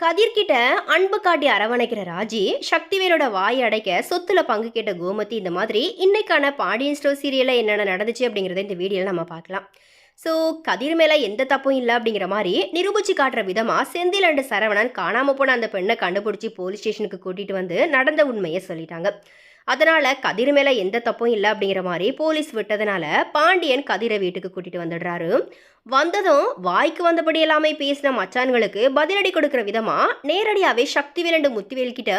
கதிர்கிட்ட அன்பு காட்டி அரவணைக்கிற ராஜி சக்திவேலோட வாய் அடைக்க சொத்துல பங்கு கேட்ட கோமதி இந்த மாதிரி இன்னைக்கான பாண்டியன் ஸ்டோர் சீரியலில் என்னென்ன நடந்துச்சு அப்படிங்கிறத இந்த வீடியோவில் நம்ம பார்க்கலாம். ஸோ கதிர் மேலே எந்த தப்பும் இல்லை அப்படிங்கிற மாதிரி நிரூபிச்சு காட்டுற விதமாக செந்தில் அண்டு சரவணன் காணாமல் போன அந்த பெண்ணை கண்டுபிடிச்சி போலீஸ் ஸ்டேஷனுக்கு கூட்டிகிட்டு வந்து நடந்த உண்மையை சொல்லிட்டாங்க. அதனால் கதிர் மேலே எந்த தப்பும் இல்லை அப்படிங்கிற மாதிரி போலீஸ் விட்டதுனால பாண்டியன் கதிரை வீட்டுக்கு கூட்டிட்டு வந்துடுறாரு. வந்ததும் வாய்க்கு வந்தபடி எல்லாமே பேசின மச்சான்களுக்கு பதிலடி கொடுக்குற விதமாக நேரடியாகவே சக்திவேல் அண்டு முத்துவேல் கிட்ட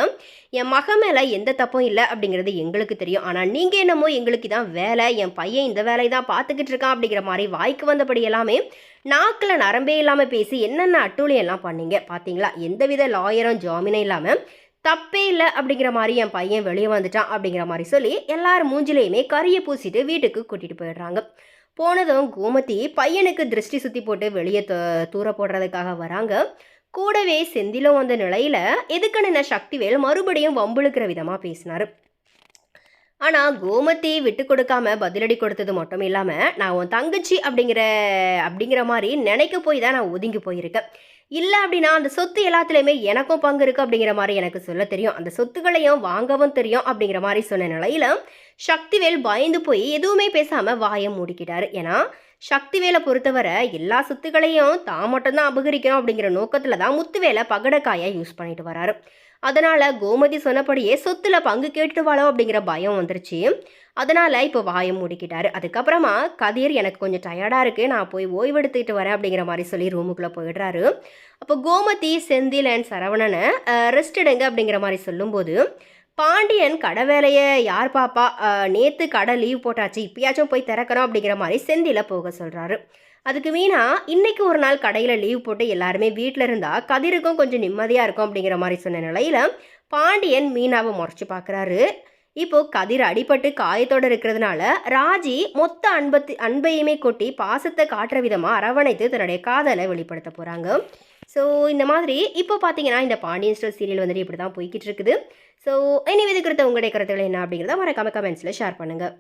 என் மக மேலே எந்த தப்பும் இல்லை அப்படிங்கிறது எங்களுக்கு தெரியும். ஆனால் நீங்கள் என்னமோ எங்களுக்கு தான் வேலை. என் பையன் இந்த வேலையை தான் பார்த்துக்கிட்டு இருக்கான் அப்படிங்கிற மாதிரி வாய்க்கு வந்தபடி எல்லாமே நாக்கில் நரம்பே இல்லாமல் பேசி என்னென்ன அட்டூழியெல்லாம் பண்ணீங்க? பார்த்தீங்களா எந்தவித லாயரும் ஜாமீனும் இல்லாமல் தப்பே இல்லை அப்படிங்கிற மாதிரி என் பையன் வெளியே வந்துட்டான் அப்படிங்கிற மாதிரி சொல்லி எல்லார் மூஞ்சிலையுமே கறியை பூசிட்டு வீட்டுக்கு கூட்டிகிட்டு போயிடுறாங்க. போனதும் கோமதி பையனுக்கு திருஷ்டி சுற்றி போட்டு வெளியே தூர போடுறதுக்காக வராங்க. கூடவே செந்திலும் வந்த நிலையில் எதுக்குன்னு சக்திவேல் மறுபடியும் வம்புழுக்கிற விதமாக பேசினார். ஆனால் கோமதி விட்டு கொடுக்காம பதிலடி கொடுத்தது மட்டும் இல்லாமல் நான் உன் தங்கச்சி அப்படிங்கிற அப்படிங்கிற மாதிரி நினைக்க போய் தான் நான் ஒதுங்கி போயிருக்கேன். இல்லை அப்படின்னா அந்த சொத்து எல்லாத்துலேயுமே எனக்கும் பங்கு இருக்குது அப்படிங்கிற மாதிரி எனக்கு சொல்ல தெரியும். அந்த சொத்துக்களையும் வாங்கவும் தெரியும் அப்படிங்கிற மாதிரி சொன்ன நிலையில சக்திவேல் பயந்து போய் எதுவுமே பேசாமல் வாயை மூடிக்கிட்டாரு. ஏன்னா சக்திவேலை பொறுத்தவரை எல்லா சொத்துக்களையும் தான் மட்டும்தான் அபகரிக்கணும் அப்படிங்கிற நோக்கத்தில் தான் முத்துவேலை பகடக்காயை யூஸ் பண்ணிட்டு வராரு. அதனால் கோமதி சொன்னபடியே சொத்தில் பங்கு கேட்டுடுவாளோ அப்படிங்கிற பயம் வந்துருச்சு. அதனால் இப்போ வாயை மூடிக்கிட்டாரு. அதுக்கப்புறமா கதிர் எனக்கு கொஞ்சம் டயர்டாக இருக்குது நான் போய் ஓய்வெடுத்துக்கிட்டு வரேன் அப்படிங்கிற மாதிரி சொல்லி ரூமுக்குள்ளே போயிடுறாரு. அப்போ கோமதி செந்தில் அண்ட் சரவணனை ரெஸ்ட் எடுங்க அப்படிங்கிற மாதிரி சொல்லும்போது பாண்டியன் கடை வேலையை யார் பாப்பா? நேற்று கடை லீவ் போட்டாச்சு இப்பயாச்சும் போய் திறக்கணும் அப்படிங்கிற மாதிரி செந்தியில் போக சொல்கிறாரு அதுக்கு மீனா இன்னைக்கு ஒரு நாள் கடையில் லீவ் போட்டு எல்லாருமே வீட்டில் இருந்தால் கதிருக்கும் கொஞ்சம் நிம்மதியாக இருக்கும் அப்படிங்கிற மாதிரி சொன்ன நிலையில் பாண்டியன் மீனாவை முறைச்சி பார்க்குறாரு இப்போ கதிர் அடிபட்டு காயத்தோடு இருக்கிறதுனால ராஜி மொத்த அன்பத்து அன்பையுமே கொட்டி பாசத்தை காட்டுற விதமாக அரவணைத்து தன்னுடைய காதலை வெளிப்படுத்த போகிறாங்க ஸோ இந்த மாதிரி இப்போ பார்த்தீங்கன்னா இந்த பாண்டியன் ஸ்டோர் சீரியல் வந்துட்டு இப்படி தான் போய்கிட்டு இருக்குது. ஸோ இனி இது உங்களுடைய கருத்துக்கள் என்ன அப்படிங்கிறத மறக்காம கமெண்ட்ஸில் ஷேர் பண்ணுங்கள்